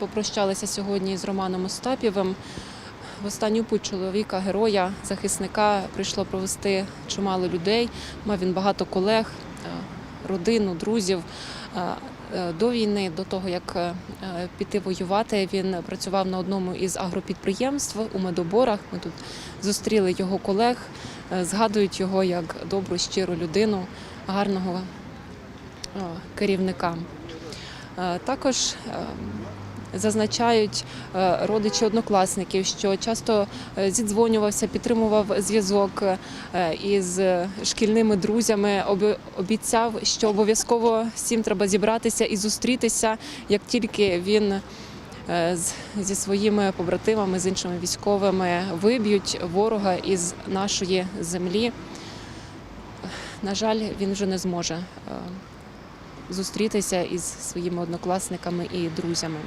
попрощалися сьогодні з Романом Остапєвим. В останню путь чоловіка, героя, захисника прийшло провести чимало людей. Мав він багато колег, е, родину, друзів. Е, е, До війни, до того як піти воювати, він працював на одному із агропідприємств у медоборах. Ми тут зустріли його колег, згадують його як добру, щиру людину, гарного керівника. Також е, зазначають е, родичі однокласників, що часто е, зідзвонювався, підтримував зв'язок е, із шкільними друзями, обіцяв, що обов'язково всім треба зібратися і зустрітися, як тільки він. Зі своїми побратимами, з іншими військовими виб'ють ворога із нашої землі. На жаль, він вже не зможе зустрітися із своїми однокласниками і друзями.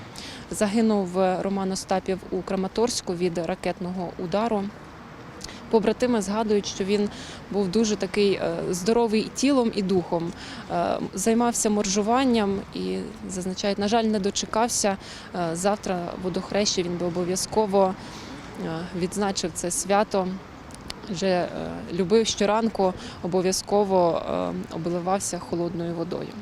Загинув Роман Остапів у Краматорську від ракетного удару. Побратими згадують, що він був дуже такий е, здоровий тілом і духом, Е, займався моржуванням і зазначають, на жаль, не дочекався. Е, Завтра водохреща він би обов'язково відзначив це свято. Вже любив щоранку, обов'язково обливався холодною водою.